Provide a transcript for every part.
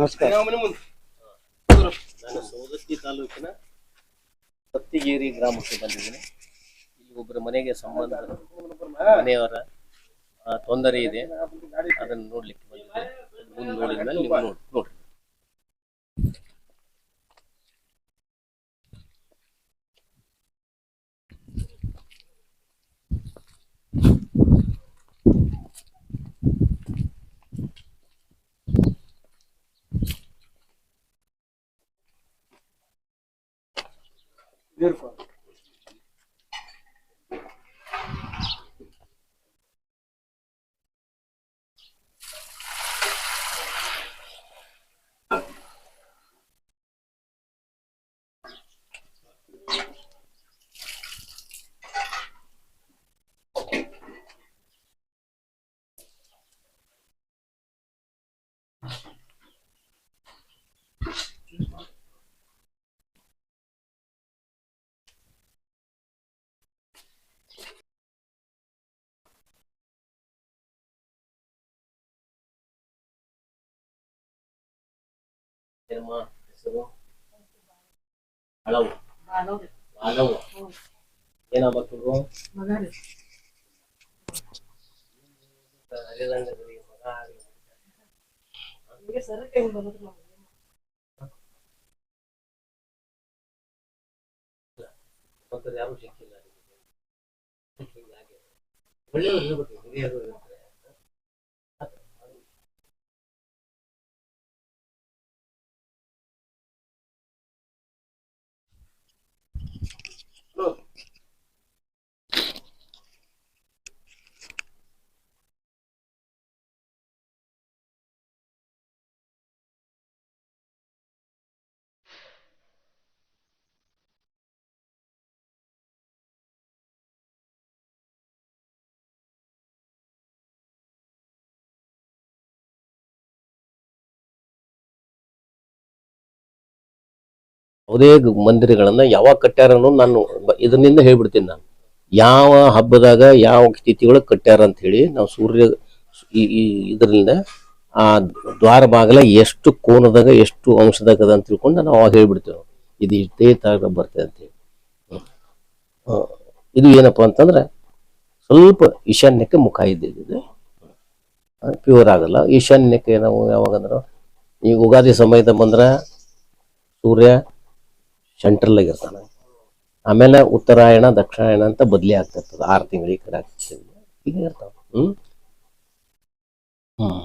ನಮಸ್ಕಾರ. ನಾನು ಸವದತ್ತಿ ತಾಲೂಕಿನ ಸತ್ತಿಗೇರಿ ಗ್ರಾಮಕ್ಕೆ ಬಂದಿದ್ದೀನಿ. ಇಲ್ಲಿ ಒಬ್ಬರ ಮನೆಗೆ ಸಂಬಂಧ ಮನೆಯವರ ಆ, ತೊಂದರೆ ಇದೆ. ಅದನ್ನು ನೋಡ್ಲಿಕ್ಕೆ ಬಂದಿದ್ದೆ ಮುಂದೆ ನೋಡಿದ ಮೇಲೆ ನೀವು ನೋಡಿ ನೋಡ್ರಿ. Beautiful. ಏನಮ್ಮ ಹೆಸರು? ಹಳವು ಹಳವು ಏನಾಗ್ಬೇಕು ಯಾರು ಸಿಕ್ಕಿಲ್ಲ ಒಳ್ಳೆಯವರು ಹಿರಿಯರು ಯಾವುದೇ ಮಂದಿರಗಳನ್ನ ಯಾವಾಗ ಕಟ್ಟ್ಯಾರ ಅನ್ನೋದು ನಾನು ಇದರಿಂದ ಹೇಳ್ಬಿಡ್ತೀನಿ ನಾನು. ಯಾವ ಹಬ್ಬದಾಗ ಯಾವ ತಿಥಿಗಳು ಕಟ್ಟ್ಯಾರ ಅಂತ ಹೇಳಿ ನಾವು ಸೂರ್ಯ ಈ ಈ ಇದರಿಂದ ಆ ದ್ವಾರ ಬಾಗಲ ಎಷ್ಟು ಕೋನದಾಗ ಎಷ್ಟು ಅಂಶದಾಗ ಅದ ಅಂತ ತಿಳ್ಕೊಂಡು ನಾವು ಅವಾಗ ಹೇಳ್ಬಿಡ್ತೇವೆ. ಇದು ಇಷ್ಟೇ ತರ ಬರ್ತದೆ ಅಂತ ಹೇಳಿ. ಇದು ಏನಪ್ಪ ಅಂತಂದ್ರೆ ಸ್ವಲ್ಪ ಈಶಾನ್ಯಕ್ಕೆ ಮುಖ ಇದ್ದಿದ್ದು ಪ್ಯೂರ್ ಆಗಲ್ಲ. ಈಶಾನ್ಯಕ್ಕೆ ನಾವು ಯಾವಾಗಂದ್ರೆ ಈಗ ಉಗಾದಿ ಸಮಯದ ಬಂದ್ರೆ ಸೂರ್ಯ ಸೆಂಟ್ರಲ್ ಆಗಿರ್ತಾನೆ ಆಮೇಲೆ ಉತ್ತರಾಯಣ, ದಕ್ಷಿಣಾಯಣ ಅಂತ ಬದಲಿ ಆಗ್ತಿರ್ತದೆ. ಆರು ತಿಂಗಳು ಈ ಕಡೆ ಆಗ್ತಿರ್ತದೆ ಈಗ ಇರ್ತಾವ. ಹ್ಮ್? ಹ್ಮ್.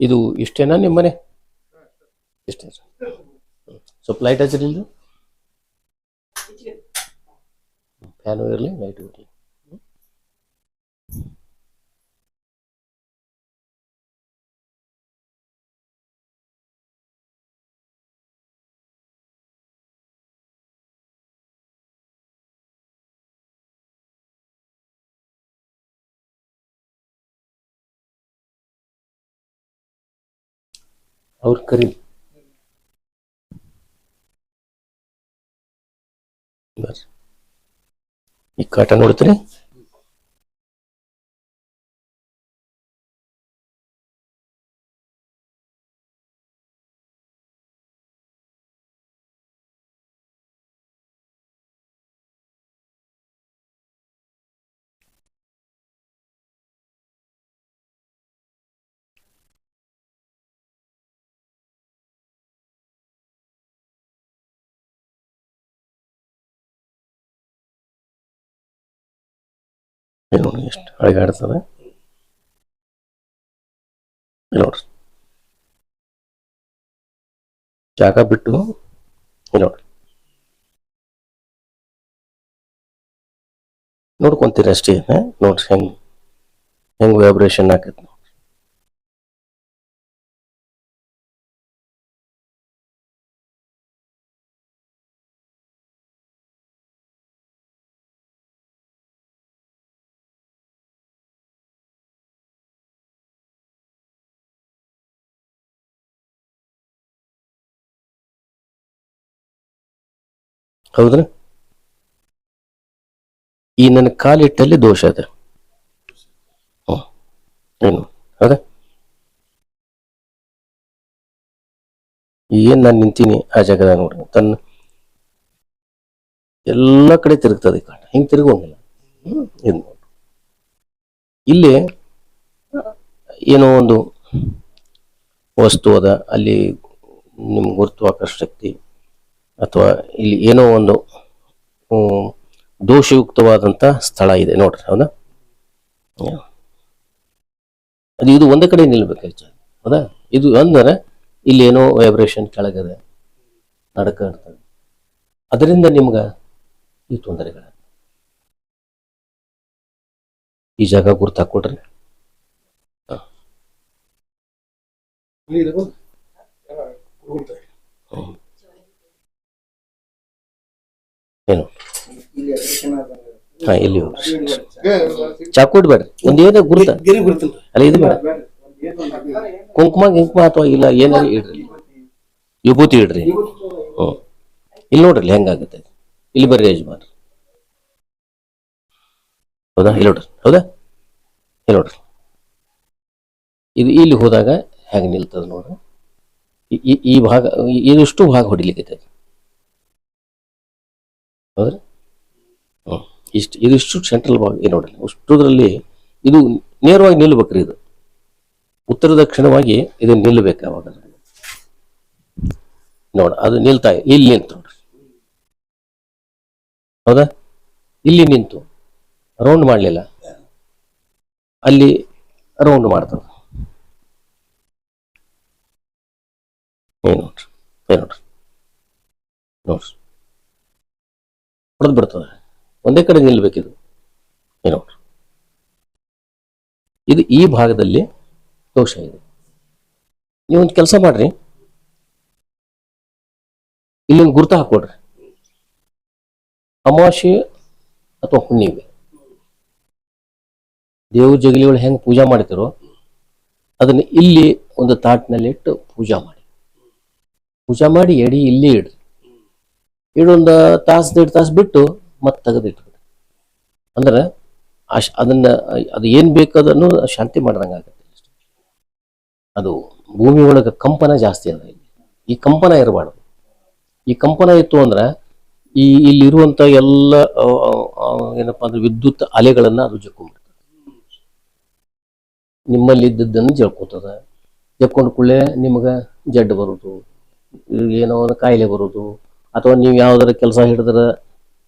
ಇದು ಇಷ್ಟೇನಾ ನಿಮ್ಮ ಮನೆ ಇಷ್ಟೇ ಸ್ವಲ್ಪ ಲೈಟ್ ಹಚ್ಚಿರಿ ಇಲ್ಲಿ ಫ್ಯಾನು ಇರಲಿ ಲೈಟ್ ಇರಲಿ. ಅವ್ರ ಕರಿ ಈ ಕಾಟ ನೋಡ್ತೀರಿ? ಎಷ್ಟು ಅಳಗಾಡ್ತದೆ ನೋಡ್ರಿ. ಜಾಗ ಬಿಟ್ಟು ನೋಡ್ರಿ. ನೋಡ್ಕೊಂತೀರಿ ಅಷ್ಟೇ ನೋಡ್ರಿ ಹೆಂಗ್ ಹೆಂಗ್ ವೈಬ್ರೇಷನ್ ಆಕೈತಿ ಹೌದ್ರಿ? ಈ ನನ್ನ ಕಾಲಿಟ್ಟಲ್ಲಿ ದೋಷ ಅದ. ಏನು? ಹೌದಾ ಏನ್ ನಾನು ನಿಂತೀನಿ ಆ ಜಾಗದ ನೋಡ್ರಿ. ತನ್ನ ಎಲ್ಲ ಕಡೆ ತಿರುಗ್ತದೆ ಕಾಣ ಹಿಂಗ್ ತಿರುಗೋಂಗಿಲ್ಲ. ಇಲ್ಲಿ ಏನೋ ಒಂದು ವಸ್ತು ಅದ. ಅಲ್ಲಿ ನಿಮ್ ಗುರುತ್ವಾಕರ್ಷ ಶಕ್ತಿ ಅಥವಾ ಇಲ್ಲಿ ಏನೋ ಒಂದು ದೋಷಯುಕ್ತವಾದಂಥ ಸ್ಥಳ ಇದೆ ನೋಡ್ರಿ, ಹೌದಾ? ಅದು ಇದು ಒಂದೇ ಕಡೆ ನಿಲ್ಬೇಕು ಹೌದಾ? ಇದು ಅಂದ್ರೆ ಇಲ್ಲಿ ಏನೋ ವೈಬ್ರೇಷನ್ ಕೆಳಗದೆ ನಡಕ ಇರ್ತದೆ ಅದರಿಂದ ನಿಮ್ಗೆ ಈ ತೊಂದರೆಗಳ ಈ ಜಾಗ ಗುರ್ತು ಹಾಕೊಡ್ರಿ ಏನು ಹಾ ಇಲ್ಲಿ. ಚಾಕು ಇಡ್ಬೇಡ್ರಿ ಒಂದೇನೋ ಗುರುತ. ಗಿರಿ ಅಲ್ಲ ಇದು ಬೇಡ. ಕುಂಕುಮ ಗಿಂಕುಮ ಅಥವಾ ಇಲ್ಲ ಏನಾರ ಇಡ್ರಿ. ವಿಭೂತಿ ಇಡ್ರಿ. ಹ್ಮ್ ಇಲ್ಲಿ ನೋಡ್ರಿ ಹೆಂಗಾಗುತ್ತೆ. ಇಲ್ಲಿ ಬರ್ರಿ ಯಜಮಾನ್ ಹೌದಾ? ಇಲ್ಲಿ ನೋಡ್ರಿ. ಹೌದಾ? ಇಲ್ಲಿ ನೋಡ್ರಿ. ಇದು ಇಲ್ಲಿ ಹೋದಾಗ ಹೆಂಗ ನಿಲ್ತದ ನೋಡ್ರಿ. ಈ- ಭಾಗ ಇದಿಷ್ಟು ಭಾಗ ಹೊಡಿಲಿಕ್ಕೆ ಹೌದ್ರಿ? ಇಷ್ಟು ಇದಿಷ್ಟು ಸೆಂಟ್ರಲ್ ಭಾಗ ಏನು ನೋಡಲಿ ಅಷ್ಟುದ್ರಲ್ಲಿ ಇದು ನೇರವಾಗಿ ನಿಲ್ಲಬೇಕ್ರಿ ಇದು. ಉತ್ತರ ದಕ್ಷಿಣವಾಗಿ ಇದು ನಿಲ್ಲಬೇಕು ಅವಾಗ. ನೋಡ, ಅದು ನಿಲ್ತಾ, ಇಲ್ಲಿ ನಿಂತು ನೋಡ್ರಿ. ಹೌದಾ? ಇಲ್ಲಿ ನಿಂತು. ರೌಂಡ್ ಮಾಡಲಿಲ್ಲ. ಅಲ್ಲಿ ರೌಂಡ್ ಮಾಡ್ತದ. ನೋಡ್ರಿ ನೋಡ್ರಿ. ನೋಡ್ರಿ. ಹೊಡೆದು ಬಿಡ್ತದೆ. ಒಂದೇ ಕಡೆ ನಿಲ್ಬೇಕಿದು. ಇದು ಈ ಭಾಗದಲ್ಲಿ ದೋಷ ಇದೆ. ನೀವು ಒಂದು ಕೆಲಸ ಮಾಡ್ರಿ. ಇಲ್ಲೊಂದು ಗುರುತ ಹಾಕೊಡ್ರಿ. ಅಮಾವಾಸ್ಯೆ ಅಥವಾ ಹುಣ್ಣಿಮೆ. ದೇವ್ರ ಜಗಲಿಗಳು ಹೆಂಗೆ ಪೂಜಾ ಮಾಡ್ತಿರೋ ಅದನ್ನ ಇಲ್ಲಿ ಒಂದು ತಾಟ್ನಲ್ಲಿ ಇಟ್ಟು ಪೂಜಾ ಮಾಡಿ. ಪೂಜಾ ಮಾಡಿ ಎಡಿ ಇಲ್ಲಿ ಇಡ್ರಿ ಇಡೊಂದು ತಾಸು, ದೇಡ್ ತಾಸು ಬಿಟ್ಟು ಮತ್ತೆ ತೆಗೆದಿಟ್ರಿ. ಅಂದ್ರೆ ಅದನ್ನ, ಅದು ಏನ್ ಬೇಕದನ್ನು ಶಾಂತಿ ಮಾಡ್ದಂಗೆ ಆಗುತ್ತೆ ಅದು ಭೂಮಿ ಒಳಗೆ ಕಂಪನ ಜಾಸ್ತಿ ಅದ ಈ ಕಂಪನ ಇರಬಾರ್ದು. ಈ ಕಂಪನ ಇತ್ತು ಅಂದ್ರೆ ಈ ಇಲ್ಲಿರುವಂತ ಎಲ್ಲ ಏನಪ್ಪಾ ಅಂದ್ರೆ ವಿದ್ಯುತ್ ಅಲೆಗಳನ್ನ ಅದು ಜಕ್ಕೊಂಡ್ಬಿಡ್ತದೆ ನಿಮ್ಮಲ್ಲಿ ಇದ್ದದ್ದನ್ನು ಜಳ್ಕೊತದ. ಜಕ್ಕೊಂಡ್ ಕೂಡಲೇ ನಿಮಗೆ ಜಡ್ಡು ಬರುದು, ಏನೋ ಒಂದು ಕಾಯಿಲೆ ಬರುದು, ಅಥವಾ ನೀವು ಯಾವ್ದಾರ ಕೆಲಸ ಹಿಡಿದ್ರೆ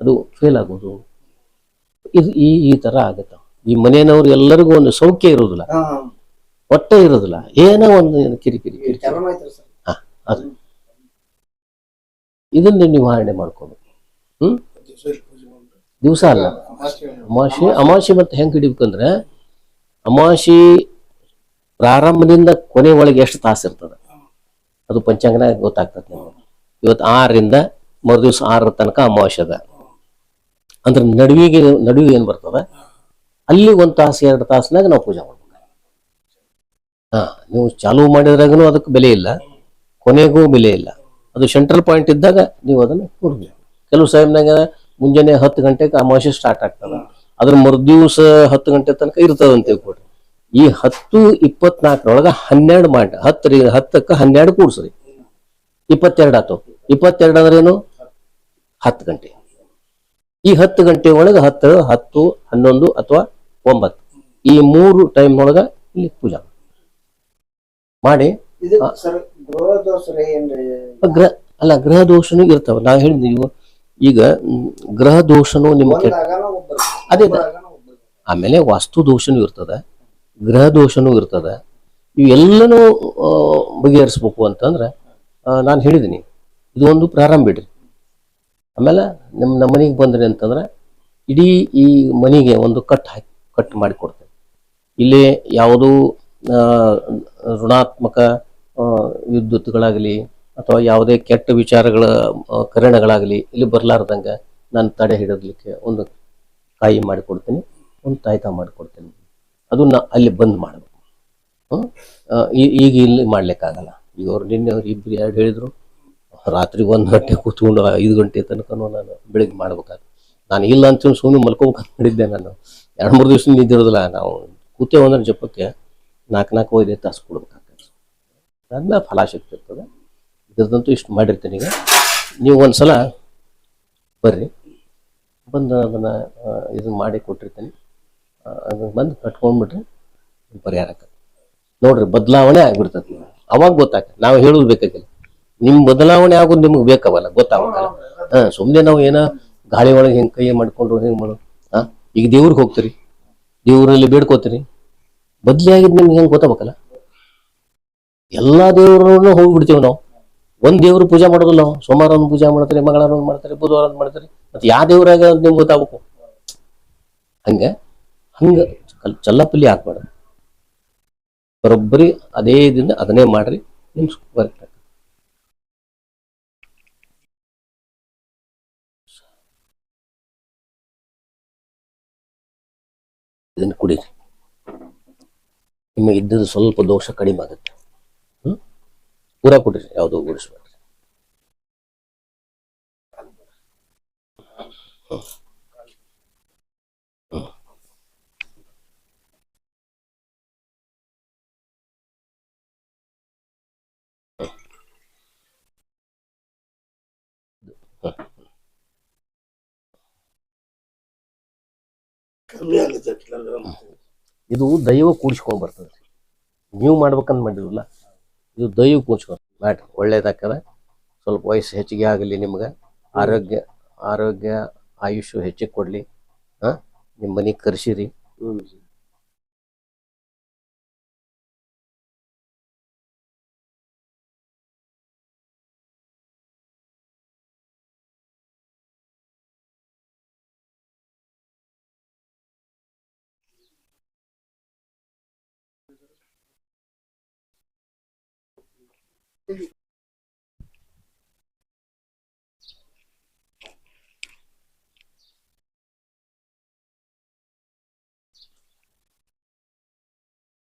ಅದು ಫೇಲ್ ಆಗೋದು. ಇದು ಈ ಈ ತರ ಆಗುತ್ತೆ. ಈ ಮನೆಯವ್ರು ಎಲ್ಲರಿಗೂ ಒಂದು ಸೌಖ್ಯ ಇರೋದಿಲ್ಲ. ಹೊಟ್ಟೆ ಇರೋದಿಲ್ಲ. ಏನೋ ಒಂದು ಏನು ಕಿರಿಕಿರಿ ಹಾ ಅದು. ಇದನ್ನ ನಿವಾರಣೆ ಮಾಡ್ಕೊಬೇಕು. ಹ್ಮ್? ದಿವ್ಸ. ದಿವಸ ಅಲ್ಲ. ಅಮಾಶಿ ಅಮಾಶಿ ಮತ್ತ ಹೆಂಗ್ ಹಿಡಿಬೇಕಂದ್ರೆ ಅಮಾಶಿ ಪ್ರಾರಂಭದಿಂದ ಕೊನೆ ಒಳಗೆ ಎಷ್ಟು ತಾಸು ಇರ್ತದ? ಅದು ಪಂಚಾಂಗನ ಗೊತ್ತಾಗ್ತದೆ ನಿಮ್ಗೆ. ಇವತ್ತು ಆರರಿಂದ ಮರುದಿವ್ಸ ಆರರ ತನಕ ಅಮಾವಾಸ್ಯದ ಅದ. ಅಂದ್ರೆ ನಡುವಿಗೆ ನಡುವೆ ಏನ್ ಬರ್ತದ? ಅಲ್ಲಿ ಒಂದ್ ತಾಸು, ಎರಡು ತಾಸಿನಾಗ ನಾವು ಪೂಜೆ ಮಾಡ್ಬೇಕು. ಹಾ, ನೀವು ಚಾಲೂ ಮಾಡಿದ್ರಾಗನು ಅದಕ್ಕೆ ಬೆಲೆ ಇಲ್ಲ. ಕೊನೆಗೂ ಬೆಲೆ ಇಲ್ಲ. ಅದು ಸೆಂಟ್ರಲ್ ಪಾಯಿಂಟ್ ಇದ್ದಾಗ ನೀವು ಅದನ್ನ ನೋಡ್ಬೇಕು ಕೆಲವು ಸಮಯನಾಗ ಮುಂಜಾನೆ ಹತ್ತು ಗಂಟೆಗೆ ಅಮಾವಾಸ್ಯೆ ಸ್ಟಾರ್ಟ್ ಆಗ್ತದ. ಅದ್ರ ಮರುದಿವ್ಸ ಹತ್ತು ಗಂಟೆ ತನಕ ಇರ್ತದ ಅಂತ ತಿಳ್ಕೊಡ್ರಿ ಈ ಹತ್ತು ಇಪ್ಪತ್ನಾಲ್ಕರೊಳಗ ಹನ್ನೆರಡು ಮಾಡಿ ಹತ್ತರಿ ಹತ್ತಕ್ಕ ಹನ್ನೆರಡು ಕೂಡ್ಸ್ರಿ. ಇಪ್ಪತ್ತೆರಡು ಆತು. ಇಪ್ಪತ್ತೆರಡು ಅಂದ್ರೇನು ಹತ್ತು ಗಂಟೆ. ಈ ಹತ್ತು ಗಂಟೆ ಒಳಗೆ ಹತ್ತು ಹತ್ತು ಹನ್ನೊಂದು ಅಥವಾ ಒಂಬತ್ತು. ಈ ಮೂರು ಟೈಮ್ ಒಳಗ ಇಲ್ಲಿ ಪೂಜಾ ಮಾಡಿ ಗ್ರಹ ಅಲ್ಲ ಗ್ರಹ ದೋಷನೂ ಇರ್ತಾವ. ನಾ ಹೇಳಿದ್ವಿ ಈಗ ಮ್, ಗ್ರಹ ದೋಷನು ನಿಮ್ಮ ಅದೇ ಆಮೇಲೆ ವಾಸ್ತು ದೋಷನೂ ಇರ್ತದ ಗ್ರಹ ದೋಷನೂ ಇರ್ತದ. ಇವೆಲ್ಲನೂ ಬಗೆಹರಿಸ್ಬೇಕು ಅಂತಂದ್ರೆ ನಾನು ಹೇಳಿದ್ದೀನಿ. ಇದು ಒಂದು ಪ್ರಾರಂಭ ಬಿಡ್ರಿ ಆಮೇಲೆ ನಿಮ್ಮ ನಮ್ಮ ಮನೆಗೆ ಬಂದ್ರಿ ಅಂತಂದ್ರೆ ಇಡೀ ಈ ಮನೆಗೆ ಒಂದು ಕಟ್ ಹಾಕಿ, ಕಟ್ ಮಾಡಿಕೊಡ್ತೇವೆ ಇಲ್ಲಿ ಯಾವುದೂ ಋಣಾತ್ಮಕ ವಿದ್ಯುತ್ಗಳಾಗಲಿ ಅಥವಾ ಯಾವುದೇ ಕೆಟ್ಟ ವಿಚಾರಗಳ ಕರಣಗಳಾಗಲಿ ಇಲ್ಲಿ ಬರಲಾರ್ದಂಗೆ ನಾನು ತಡೆ ಹಿಡಿದಲಿಕ್ಕೆ ಒಂದು ಕಾಯಿ ಮಾಡಿಕೊಡ್ತೀನಿ ಒಂದು ತಾಯ್ತ ಮಾಡಿಕೊಡ್ತೀನಿ ಅದನ್ನ ಅಲ್ಲಿ ಬಂದ್ ಮಾಡಬೇಕು. ಈಗ ಇಲ್ಲಿ ಮಾಡ್ಲಿಕ್ಕಾಗಲ್ಲ. ಇವರು ನಿನ್ನೆ ಅವ್ರು ಇಬ್ಬರು ಎರಡು ಹೇಳಿದ್ರು ರಾತ್ರಿ ಒಂದು ಗಂಟೆ ಕೂತ್ಕೊಂಡು ಐದು ಗಂಟೆ ತನಕನೂ ನಾನು ಬೆಳಿಗ್ಗೆ ಮಾಡ್ಬೇಕಾದ್ರೆ. ನಾನು ಇಲ್ಲ ಅಂತ ಸುಮ್ಮನೆ ಮಲ್ಕೋಬೇಕಂತ ಮಾಡಿದ್ದೆ ನಾನು. ಎರಡು ಮೂರು ದಿವಸ ನಿಂತಿರೋದಿಲ್ಲ. ನಾವು ಕೂತೇವೆ ಅಂದ್ರೆ ಜಪಕ್ಕೆ ನಾಲ್ಕು ನಾಲ್ಕು ಐದು ತಾಸು ಕೊಡ್ಬೇಕಾಗ್ತದೆ. ಅದಾದ್ಮೇಲೆ ಫಲಾಶಕ್ತಿ ಇರ್ತದೆ. ಇದ್ರದ್ದಂತೂ ಇಷ್ಟು ಮಾಡಿರ್ತೀನಿ ಈಗ. ನೀವು ಒಂದ್ಸಲ ಬರ್ರಿ. ಬಂದು ಅದನ್ನು ಇದನ್ನು ಮಾಡಿ ಕೊಟ್ಟಿರ್ತೀನಿ. ಅದನ್ನು ಬಂದು ಕಟ್ಕೊಂಡ್ಬಿಟ್ರೆ ಪರಿಹಾರ ನೋಡ್ರಿ, ಬದಲಾವಣೆ ಆಗಿಬಿಡ್ತದೆ. ಅವಾಗ ಗೊತ್ತಾಗ ನಾವು ಹೇಳೋದು ಬೇಕಾಗಿಲ್ಲ. ನಿಮ್ ಬದಲಾವಣೆ ಆಗೋದು ನಿಮ್ಗೆ ಬೇಕಾವಲ್ಲ ಗೊತ್ತಾಗಲ್ಲ ಹಾ ಸುಮ್ನೆ ನಾವು ಏನ ಗಾಳಿ ಒಳಗೆ ಹೆಂಗ್ ಕೈ ಮಾಡ್ಕೊಂಡು ಹೆಂಗ್ ಮಾಡೋದು ಹಾ? ಈಗ ದೇವ್ರಿಗೆ ಹೋಗ್ತೀರಿ ದೇವ್ರಲ್ಲಿ ಬೇಡ್ಕೋತೀರಿ ಬದ್ಲಿ ಆಗಿದ್ ನಿಮ್ಗೆ ಹೆಂಗ್ ಗೊತ್ತಾಗಬೇಕಲ್ಲ? ಎಲ್ಲಾ ದೇವ್ರನ್ನು ಹೋಗ್ಬಿಡ್ತೀವಿ ನಾವು. ಒಂದ್ ದೇವ್ರ ಪೂಜಾ ಮಾಡೋದಿಲ್ಲ ನಾವು ಸೋಮವಾರ ಒಂದು ಪೂಜೆ ಮಾಡ್ತಾರೆ ಮಂಗಳವಾರ ಒಂದು ಮಾಡ್ತಾರೆ ಬುಧವಾರ ಒಂದು ಮಾಡ್ತಾರೆ. ಮತ್ತೆ ಯಾವ ದೇವ್ರಾಗ ಅಂತ ನಿಮ್ಗೆ ಗೊತ್ತಾಗಬೇಕು. ಹಂಗ ಹಂಗ ಚಲ್ಲಪಲ್ಲಿ ಹಾಕ್ಬಾರ್ದು ಬರೋಬ್ಬರಿ ಅದೇ ದಿನ ಅದನ್ನೇ ಮಾಡ್ರಿ ನಿಮ್ಗೆ ವರ್ಕ್ ಕುಡೀರಿ ನಿಮಗೆ ಇದ್ದದ್ದು ಸ್ವಲ್ಪ ದೋಷ ಕಡಿಮೆ ಆಗುತ್ತೆ. ಹ್ಮ್? ಪೂರ ಕುಡೀರಿ ಯಾವುದೋ ಗುಡಿಸ್ಬೇಡ್ರಿ ಕಮ್ಮಿ ಆಗುತ್ತೆ ಇದು ದೈವ ಕೂಡಿಸ್ಕೊಂಡ್ ಬರ್ತದೆ ನೀವು ಮಾಡ್ಬೇಕಂತ ಮಾಡಿರಲ್ಲ ಇದು ದೈವ ಕೂಡಿಸ್ಕೊಂಡು ಮಾಡ್ರಿ ಒಳ್ಳೇದಾಗ್ತದೆ. ಸ್ವಲ್ಪ ವಯಸ್ಸು ಹೆಚ್ಚಿಗೆ ಆಗಲಿ ನಿಮ್ಗೆ. ಆರೋಗ್ಯ ಆರೋಗ್ಯ ಆಯುಷ್ಯ ಹೆಚ್ಚಿಗೆ ಕೊಡಲಿ. ಹಾಂ? ನಿಮ್ಮ ಮನೆಗೆ ಕರೆಸಿರಿ. Salut.